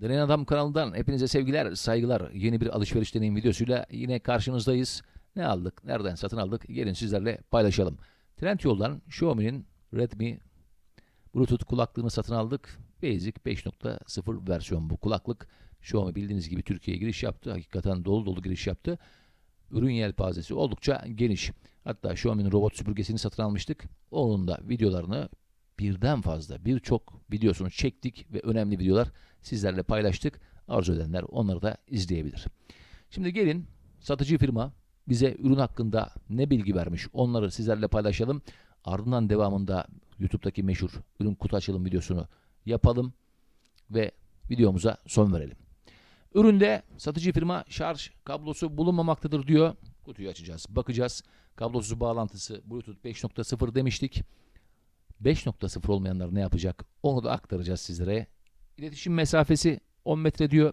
Deneyen Adam kanalından hepinize sevgiler, saygılar. Yeni bir alışveriş deneyim videosuyla yine karşınızdayız. Ne aldık, nereden satın aldık? Gelin sizlerle paylaşalım. Trendyol'dan Xiaomi'nin Redmi Bluetooth kulaklığını satın aldık. Basic 5.0 versiyon bu kulaklık. Xiaomi bildiğiniz gibi Türkiye'ye giriş yaptı. Hakikaten dolu dolu giriş yaptı. Ürün yelpazesi oldukça geniş. Hatta Xiaomi'nin robot süpürgesini satın almıştık. Onun da videolarını birden fazla birçok videosunu çektik ve önemli videolar sizlerle paylaştık. Arzu edenler onları da izleyebilir. Şimdi gelin satıcı firma bize ürün hakkında ne bilgi vermiş onları sizlerle paylaşalım. Ardından devamında YouTube'daki meşhur ürün kutu açılım videosunu yapalım ve videomuza son verelim. Üründe satıcı firma şarj kablosu bulunmamaktadır diyor. Kutuyu açacağız, bakacağız. Kablosuz bağlantısı Bluetooth 5.0 demiştik. 5.0 olmayanlar ne yapacak? Onu da aktaracağız sizlere. İletişim mesafesi 10 metre diyor.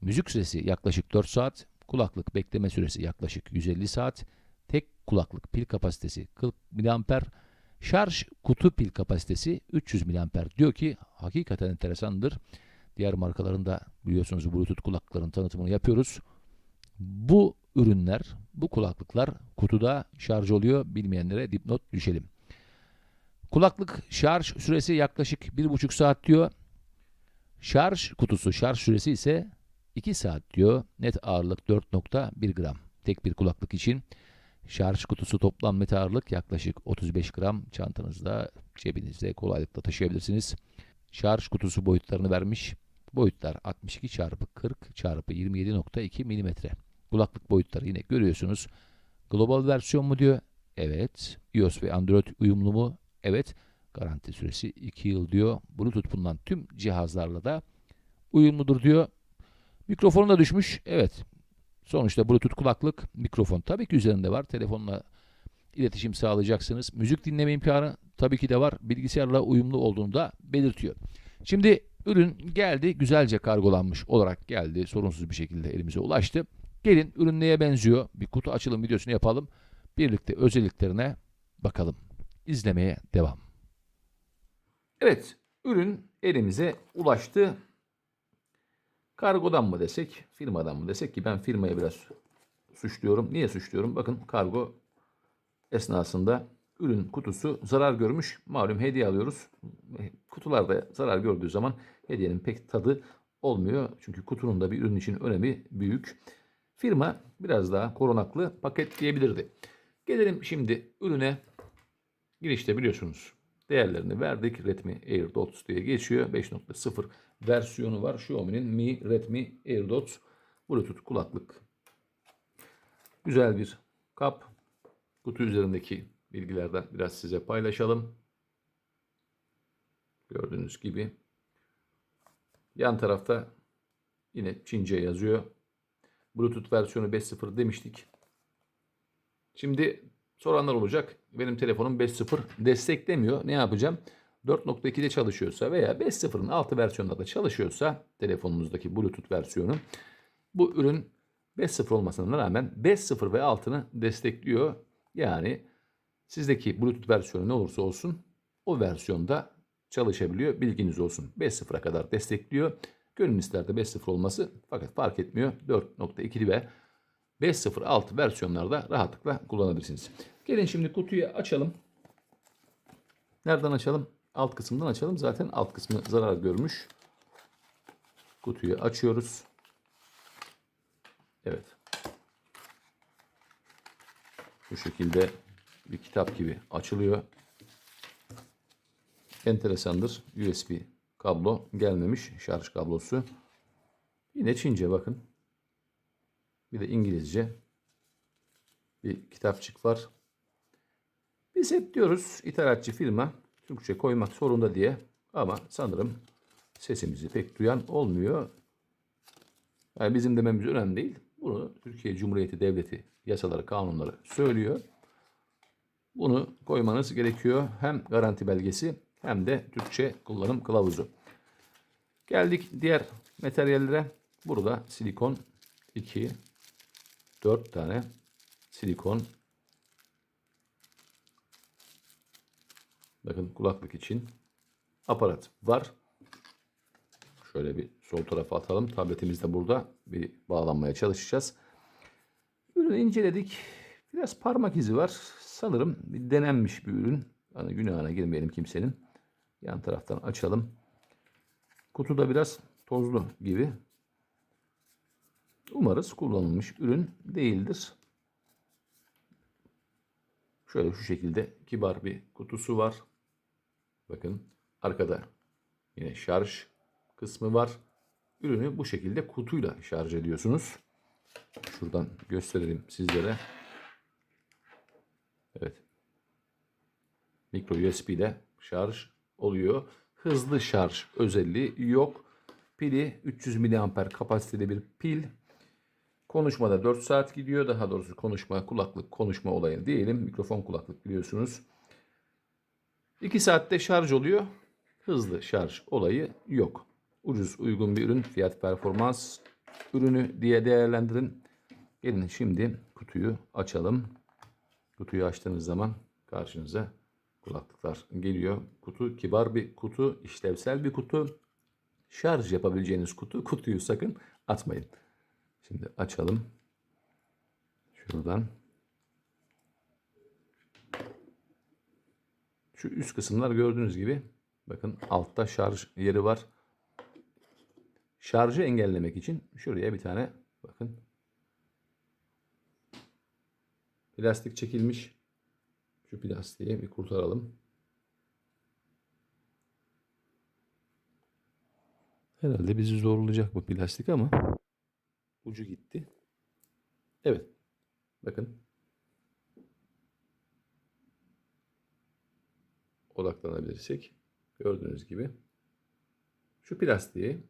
Müzik süresi yaklaşık 4 saat. Kulaklık bekleme süresi yaklaşık 150 saat. Tek kulaklık pil kapasitesi 40 mAh. Şarj kutu pil kapasitesi 300 mAh. Diyor ki hakikaten enteresandır. Diğer markaların da biliyorsunuz Bluetooth kulaklıkların tanıtımını yapıyoruz. Bu ürünler, bu kulaklıklar kutuda şarj oluyor. Bilmeyenlere dipnot düşelim. Kulaklık şarj süresi yaklaşık 1,5 saat diyor. Şarj kutusu şarj süresi ise 2 saat diyor. Net ağırlık 4.1 gram. Tek bir kulaklık için. Şarj kutusu toplam net ağırlık yaklaşık 35 gram. Çantanızda, cebinizde kolaylıkla taşıyabilirsiniz. Şarj kutusu boyutlarını vermiş. Boyutlar 62 çarpı 40 çarpı 27.2 milimetre. Kulaklık boyutları yine görüyorsunuz. Global versiyon mu diyor? Evet. iOS ve Android uyumlu mu? Evet. Garanti süresi 2 yıl diyor. Bluetooth bulunan tüm cihazlarla da uyumludur diyor. Mikrofonu da düşmüş. Evet. Sonuçta Bluetooth kulaklık, mikrofon tabii ki üzerinde var. Telefonla iletişim sağlayacaksınız. Müzik dinleme imkanı tabii ki de var. Bilgisayarla uyumlu olduğunu da belirtiyor. Şimdi ürün geldi. Güzelce kargolanmış olarak geldi. Sorunsuz bir şekilde elimize ulaştı. Gelin ürün neye benziyor? Bir kutu açılım videosunu yapalım. Birlikte özelliklerine bakalım. İzlemeye devam. Evet, ürün elimize ulaştı. Kargodan mı desek, firmadan mı desek ki ben firmaya biraz suçluyorum. Niye suçluyorum? Bakın kargo esnasında ürün kutusu zarar görmüş. Malum hediye alıyoruz. Kutularda zarar gördüğü zaman hediyenin pek tadı olmuyor. Çünkü kutunun da bir ürün için önemi büyük. Firma biraz daha korunaklı paketleyebilirdi. Gelelim şimdi ürüne. Girişte biliyorsunuz değerlerini verdik. Redmi AirDots diye geçiyor. 5.0 versiyonu var. Xiaomi'nin Mi Redmi AirDots Bluetooth kulaklık. Güzel bir kap. Kutu üzerindeki bilgilerden biraz size paylaşalım. Gördüğünüz gibi. Yan tarafta yine Çince yazıyor. Bluetooth versiyonu 5.0 demiştik. Şimdi soranlar olacak. Benim telefonum 5.0 desteklemiyor. Ne yapacağım? 4.2'de çalışıyorsa veya 5.0'ın altı versiyonunda da çalışıyorsa telefonunuzdaki Bluetooth versiyonu bu ürün 5.0 olmasına rağmen 5.0 ve 6'ını destekliyor. Yani sizdeki Bluetooth versiyonu ne olursa olsun o versiyonda çalışabiliyor. Bilginiz olsun. 5.0'a kadar destekliyor. Gönül ister de 5.0 olması fakat fark etmiyor. 4.2 ve 5.0 alt versiyonlarda rahatlıkla kullanabilirsiniz. Gelin şimdi kutuyu açalım. Nereden açalım? Alt kısımdan açalım. Zaten alt kısmı zarar görmüş. Kutuyu açıyoruz. Evet. Bu şekilde bir kitap gibi açılıyor. Enteresandır. USB kablo gelmemiş. Şarj kablosu. Yine Çince bakın. Bir de İngilizce bir kitapçık var. Biz hep diyoruz ithalatçı firma Türkçe koymak zorunda diye ama sanırım sesimizi pek duyan olmuyor. Yani bizim dememiz önemli değil. Bunu Türkiye Cumhuriyeti Devleti yasaları, kanunları söylüyor. Bunu koymanız gerekiyor. Hem garanti belgesi hem de Türkçe kullanım kılavuzu. Geldik diğer materyallere. Burada silikon 2, 4 tane silikon. Bakın kulaklık için aparat var. Şöyle bir sol tarafa atalım. Tabletimiz de burada bir bağlanmaya çalışacağız. Ürünü inceledik. Biraz parmak izi var. Sanırım bir denenmiş bir ürün. Hani günahına girmeyelim kimsenin. Yan taraftan açalım. Kutuda biraz tozlu gibi. Umarız kullanılmış ürün değildir. Şöyle şu şekilde kibar bir kutusu var. Bakın arkada yine şarj kısmı var. Ürünü bu şekilde kutuyla şarj ediyorsunuz. Şuradan gösterelim sizlere. Evet. Micro USB ile şarj oluyor. Hızlı şarj özelliği yok. Pili 300 mAh kapasiteli bir pil. Konuşmada 4 saat gidiyor. Daha doğrusu konuşma, kulaklık, konuşma olayı diyelim. Mikrofon kulaklık biliyorsunuz. 2 saatte şarj oluyor. Hızlı şarj olayı yok. Ucuz uygun bir ürün. Fiyat performans ürünü diye değerlendirin. Gelin şimdi kutuyu açalım. Kutuyu açtığınız zaman karşınıza kulaklıklar geliyor. Kutu kibar bir kutu, işlevsel bir kutu. Şarj yapabileceğiniz kutu. Kutuyu sakın atmayın. Şimdi açalım. Şuradan. Şu üst kısımlar gördüğünüz gibi bakın altta şarj yeri var. Şarjı engellemek için şuraya bir tane bakın plastik çekilmiş. Şu plastiği bir kurtaralım. Herhalde bizi zorlayacak bu plastik ama ucu gitti. Evet. Bakın. Odaklanabilirsek gördüğünüz gibi şu plastiği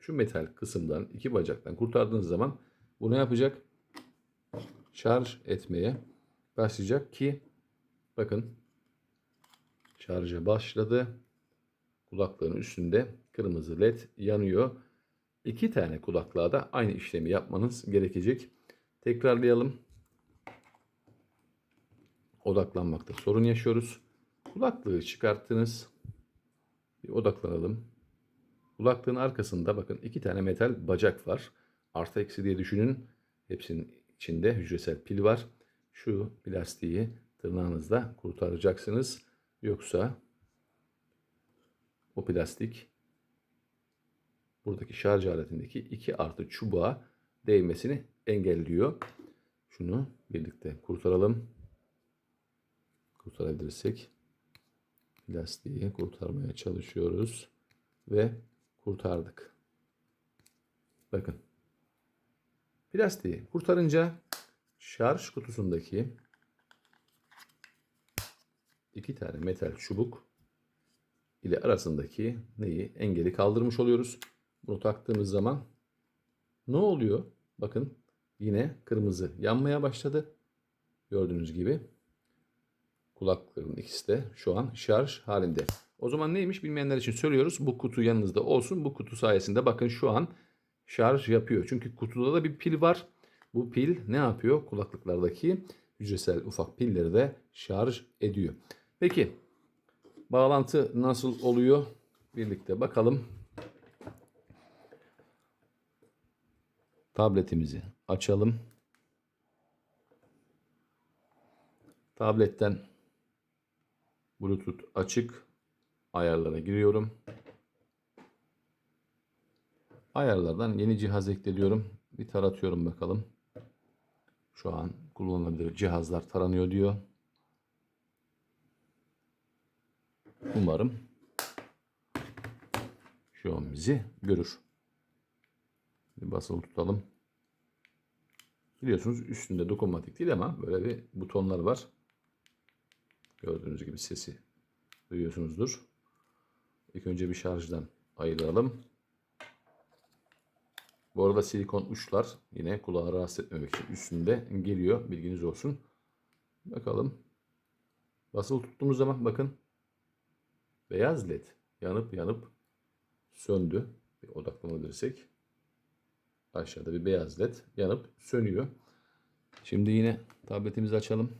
şu metal kısımdan iki bacaktan kurtardığınız zaman bu ne yapacak? Şarj etmeye başlayacak ki bakın şarja başladı. Kulaklığın üstünde kırmızı led yanıyor. İki tane kulaklığa da aynı işlemi yapmanız gerekecek. Tekrarlayalım. Odaklanmakta sorun yaşıyoruz. Kulaklığı çıkarttınız. Bir odaklanalım. Kulaklığın arkasında bakın iki tane metal bacak var. Artı eksi diye düşünün. Hepsinin içinde hücresel pil var. Şu plastiği tırnağınızla kurtaracaksınız. Yoksa o plastik buradaki şarj aletindeki 2 artı çubuğa değmesini engelliyor. Şunu birlikte kurtaralım. Kurtarabilirsek plastiği kurtarmaya çalışıyoruz ve kurtardık. Bakın. Plastiği kurtarınca şarj kutusundaki iki tane metal çubuk ile arasındaki neyi engeli kaldırmış oluyoruz. Bunu taktığımız zaman ne oluyor? Bakın yine kırmızı yanmaya başladı. Gördüğünüz gibi kulakların ikisi de şu an şarj halinde. O zaman neymiş bilmeyenler için söylüyoruz. Bu kutu yanınızda olsun. Bu kutu sayesinde bakın şu an şarj yapıyor. Çünkü kutuda da bir pil var. Bu pil ne yapıyor? Kulaklıklardaki hücresel ufak pilleri de şarj ediyor. Peki bağlantı nasıl oluyor? Birlikte bakalım. Tabletimizi açalım. Tabletten Bluetooth açık. Ayarlara giriyorum. Ayarlardan yeni cihaz ekliyorum. Bir taratıyorum bakalım. Şu an kullanılabilir cihazlar taranıyor diyor. Umarım an bizi görür. Bir basılı tutalım. Biliyorsunuz üstünde dokunmatik değil ama böyle bir butonlar var. Gördüğünüz gibi sesi duyuyorsunuzdur. İlk önce bir şarjdan ayıralım. Bu arada silikon uçlar yine kulağı rahatsız etmemek için üstünde geliyor. Bilginiz olsun. Bakalım. Basılı tuttuğumuz zaman bakın beyaz led yanıp yanıp söndü. Bir odaklanabilirsek aşağıda bir beyaz led yanıp sönüyor. Şimdi yine tabletimizi açalım.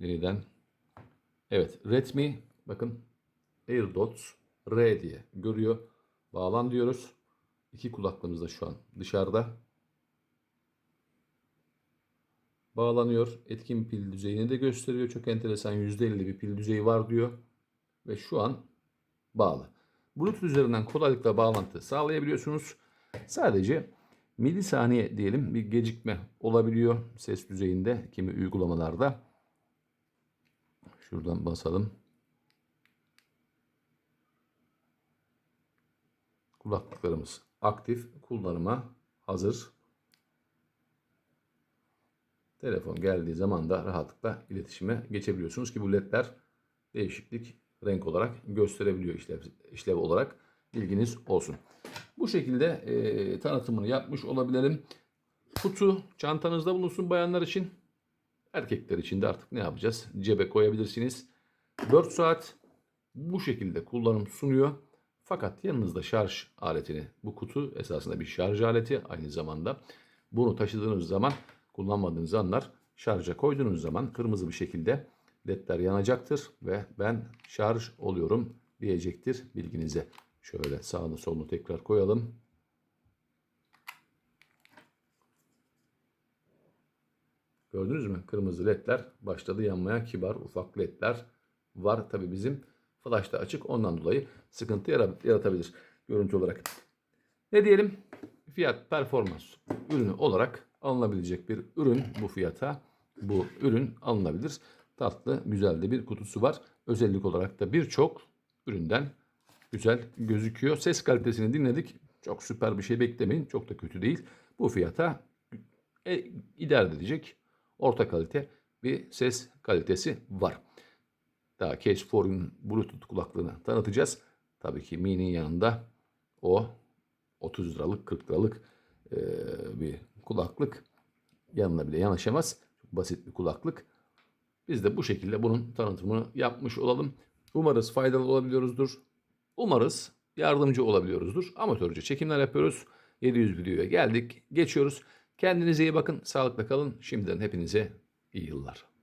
Yeniden. Evet Redmi bakın AirDots R diye görüyor. Bağlan diyoruz. İki kulaklığımız da şu an dışarıda. Bağlanıyor. Etkin pil düzeyini de gösteriyor. Çok enteresan %50 bir pil düzeyi var diyor. Ve şu an bağlı. Bluetooth üzerinden kolaylıkla bağlantı sağlayabiliyorsunuz. Sadece milisaniye diyelim bir gecikme olabiliyor ses düzeyinde kimi uygulamalarda. Şuradan basalım. Kulaklıklarımız aktif, kullanıma hazır. Telefon geldiği zaman da rahatlıkla iletişime geçebiliyorsunuz ki bu ledler değişiklik renk olarak gösterebiliyor işlev, işlev olarak bilginiz olsun. Bu şekilde e, tanıtımını yapmış olabilirim. Kutu çantanızda bulunsun bayanlar için. Erkekler için de artık ne yapacağız? Cebe koyabilirsiniz. 4 saat bu şekilde kullanım sunuyor. Fakat yanınızda şarj aletini, bu kutu esasında bir şarj aleti aynı zamanda. Bunu taşıdığınız zaman kullanmadığınız anlar şarja koyduğunuz zaman kırmızı bir şekilde ledler yanacaktır ve ben şarj oluyorum diyecektir bilginize. Şöyle sağını solunu tekrar koyalım. Gördünüz mü? Kırmızı ledler başladı yanmaya kibar ufak ledler var. Tabi bizim flash da açık ondan dolayı sıkıntı yara- yaratabilir görüntü olarak. Ne diyelim? Fiyat performans ürünü olarak alınabilecek bir ürün bu fiyata. Bu ürün alınabilir. Tatlı, güzel de bir kutusu var. Özellik olarak da birçok üründen güzel gözüküyor. Ses kalitesini dinledik. Çok süper bir şey beklemeyin. Çok da kötü değil. Bu fiyata e, idare edecek orta kalite bir ses kalitesi var. Daha Case 4'ün Bluetooth kulaklığını tanıtacağız. Tabii ki Mi'nin yanında o 30 liralık 40 liralık e, bir kulaklık yanına bile yanaşamaz. Basit bir kulaklık. Biz de bu şekilde bunun tanıtımını yapmış olalım. Umarız faydalı olabiliyoruzdur. Umarız yardımcı olabiliyoruzdur. Amatörce çekimler yapıyoruz. 700 videoya geldik. Geçiyoruz. Kendinize iyi bakın. Sağlıkla kalın. Şimdiden hepinize iyi yıllar.